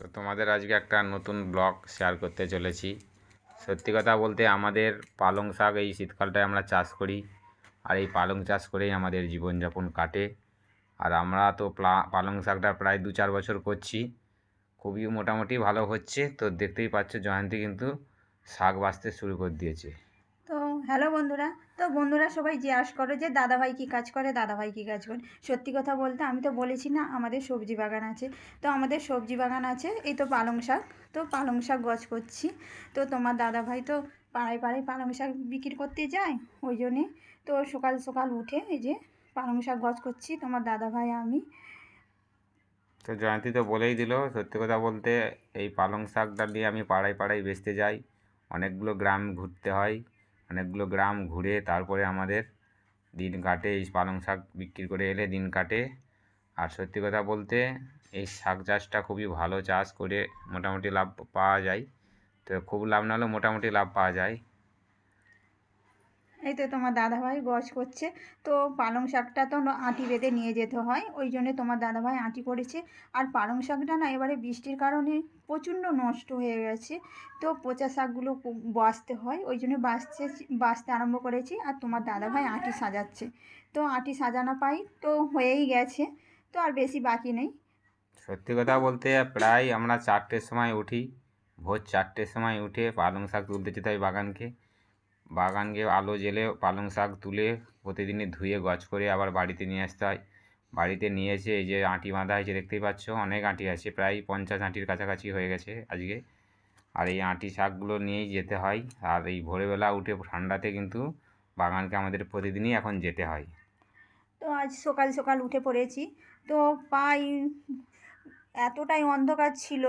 তো তোমাদের আজকে একটা নতুন ব্লগ শেয়ার করতে চলেছি। সত্যি কথা বলতে আমাদের পালং শাক এই শীতকালটায় আমরা চাষ করি আর এই পালং চাষ করেই আমাদের জীবনযাপন কাটে। আর আমরা তো পালং শাকটা প্রায় দু চার বছর করছি। খুবই মোটামুটি ভালো হচ্ছে। তো দেখতেই পাচ্ছ জয়ন্তী কিন্তু শাক বাঁচতে শুরু করে দিয়েছে। হ্যালো বন্ধুরা, তো বন্ধুরা সবাই জিজ্ঞাসা করে যে দাদাভাই কী কাজ করে, দাদাভাই কী কাজ করে। সত্যি কথা বলতে আমি তো বলেছি না, আমাদের সবজি বাগান আছে। তো আমাদের সবজি বাগান আছে, এই তো পালং শাক। তো পালং শাক গছ করছি। তো তোমার দাদাভাই তো পাড়ায় পাড়ায় পালং শাক বিক্রি করতে যায়, ওই জন্যে। তো সকাল সকাল উঠে এই যে পালং শাক গছ করছি, তোমার দাদাভাই, আমি। তো জয়ন্তী তো বলেই দিল, সত্যি কথা বলতে এই পালং শাকটা দিয়ে আমি পাড়ায় পাড়ায় বেচতে যাই। অনেকগুলো গ্রাম ঘুরতে হয়। অনেকগুলো গ্রাম ঘুরে তারপরে আমাদের দিন কাটে এই পালং শাক বিক্রি করে এলে দিন কাটে। আর সত্যি কথা বলতে এই শাক চাষটা খুবই ভালো চাষ করে মোটামুটি লাভ পাওয়া যায়। তো খুব লাভ না হলেও মোটামুটি লাভ পাওয়া যায়। এই তো তোমার দাদাভাই গছ করছে। তো পালং শাকটা তো আঁটি বেঁধে নিয়ে যেতে হয়, ওই জন্যে তোমার দাদাভাই আঁটি করেছে। আর পালং শাকটা না এবারে বৃষ্টির কারণে প্রচণ্ড নষ্ট হয়ে গেছে। তো পচা শাকগুলো বাছতে হয়, ওই জন্য বাছতে বাছতে আরম্ভ করেছি। আর তোমার দাদাভাই আঁটি সাজাচ্ছে। তো আঁটি সাজানো পাই, তো হয়েই গেছে। তো আর বেশি বাকি নেই। সত্যি কথা বলতে প্রায় আমরা চারটের সময় উঠি, ভোর চারটের সময় উঠে পালং শাক তুলতে যেতে হয় বাগানকে। বাগানকে আলো জেলে পালং শাক তুলে প্রতিদিনই ধুয়ে গছ করে আবার বাড়িতে নিয়ে আসতে হয়। বাড়িতে নিয়ে এসে এই যে আঁটি বাঁধা হয়েছে, দেখতেই পাচ্ছ, অনেক আঁটি আছে, প্রায় পঞ্চাশ আঁটির কাছাকাছি হয়ে গেছে আজকে। আর এই আঁটি শাকগুলো নিয়েই যেতে হয়। আর এই ভোরবেলা উঠে ঠান্ডাতে কিন্তু বাগানকে আমাদের প্রতিদিনই এখন যেতে হয়। তো আজ সকাল সকাল উঠে পড়েছি। তো পাই, এতটাই অন্ধকার ছিল।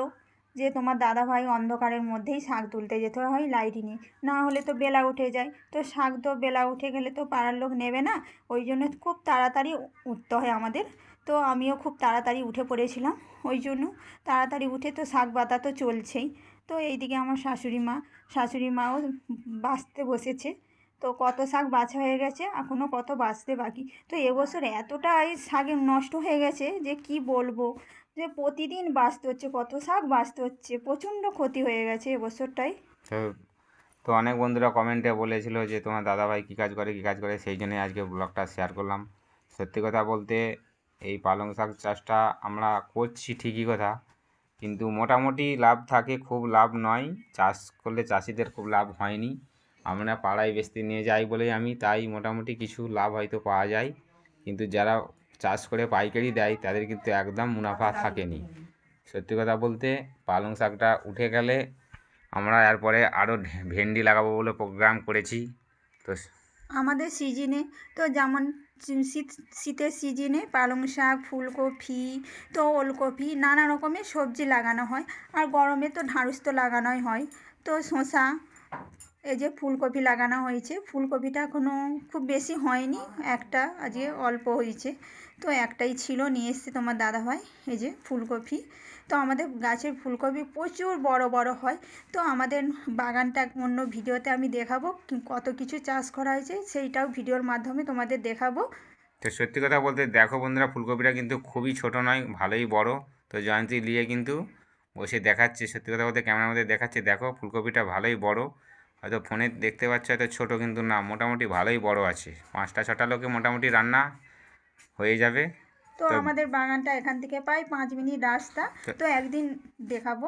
যে তোমার দাদাভাই অন্ধকারের মধ্যেই শাক তুলতে যেতে হয় লাইট নিয়ে। না হলে তো বেলা উঠে যায়। তো শাক তো বেলা উঠে গেলে তো পাড়ার লোক নেবে না, ওই জন্য খুব তাড়াতাড়ি উঠতে হয় আমাদের। তো আমিও খুব তাড়াতাড়ি উঠে পড়েছিলাম, ওই জন্য তাড়াতাড়ি উঠে তো শাক বাতা তো চলছেই। তো এইদিকে আমার শাশুড়ি মা, শাশুড়ি মাও বাঁচতে বসেছে। তো কত শাক বাছা হয়ে গেছে এখনও কত বাঁচতে বাকি? তো এবছর এতটাই শাকে নষ্ট হয়ে গেছে যে কি বলব? যে প্রতিদিন বাঁচতে হচ্ছে, কত শাক বাঁচতে হচ্ছে, প্রচণ্ড ক্ষতি হয়ে গেছে এবছরটাই। তো অনেক বন্ধুরা কমেন্টে বলেছিল যে তোমার দাদাভাই কী কাজ করে, কী কাজ করে, সেই জন্যই আজকে ব্লগটা শেয়ার করলাম। সত্যি কথা বলতে এই পালং শাক চাষটা আমরা করছি ঠিকই কথা, কিন্তু মোটামুটি লাভ থাকে, খুব লাভ নয়। চাষ করলে চাষিদের খুব লাভ হয়নি। আমরা পাড়ায় বেচতে নিয়ে যাই বলেই আমি তাই মোটামুটি কিছু লাভ হয়তো পাওয়া যায়। কিন্তু যারা চাষ করে পাইকারি দেয়, তাদের কিন্তু একদম মুনাফা থাকেনি। সত্যি কথা বলতে পালং শাকটা উঠে গেলে আমরা এরপরে আরও ভেন্ডি লাগাবো বলে প্রোগ্রাম করেছি। তো আমাদের সিজনে তো যেমন শীত, শীতের সিজনে পালং শাক, ফুলকপি, তো ওলকপি নানা রকমের সবজি লাগানো হয়। আর গরমে তো ঢ্যাঁড়স তো লাগানোই হয়। তো শসা এই যে ফুলকপি লাগানো হয়েছে। ফুলকপিটা এখনও খুব বেশি হয়নি, একটা আজকে অল্প হয়েছে। তো একটাই ছিল, নিয়ে এসছে তোমার দাদাভাই, এই যে ফুলকপি। তো আমাদের গাছের ফুলকপি প্রচুর বড় বড় হয়। তো আমাদের বাগানটা অন্য ভিডিওতে আমি দেখাবো কত কিছু চাষ করা হয়েছে, সেইটাও ভিডিওর মাধ্যমে তোমাদের দেখাবো। তো সত্যি কথা বলতে দেখো বন্ধুরা, ফুলকপিটা কিন্তু খুবই ছোট নয়, ভালোই বড়। তো জয়ন্তী নিয়ে কিন্তু বসে দেখাচ্ছে, সত্যি কথা বলতে ক্যামেরার মধ্যে দেখাচ্ছে, দেখো ফুলকপিটা ভালোই বড়। হয়তো ফোনে দেখতে পাচ্ছ হয়তো ছোটো কিন্তু না মোটামুটি ভালোই বড় আছে। পাঁচটা ছটা লোকে মোটামুটি রান্না হয়ে যাবে। তো আমাদের বাগানটা এখান থেকে প্রায় পাঁচ মিনিট রাস্তা। তো একদিন দেখাবো।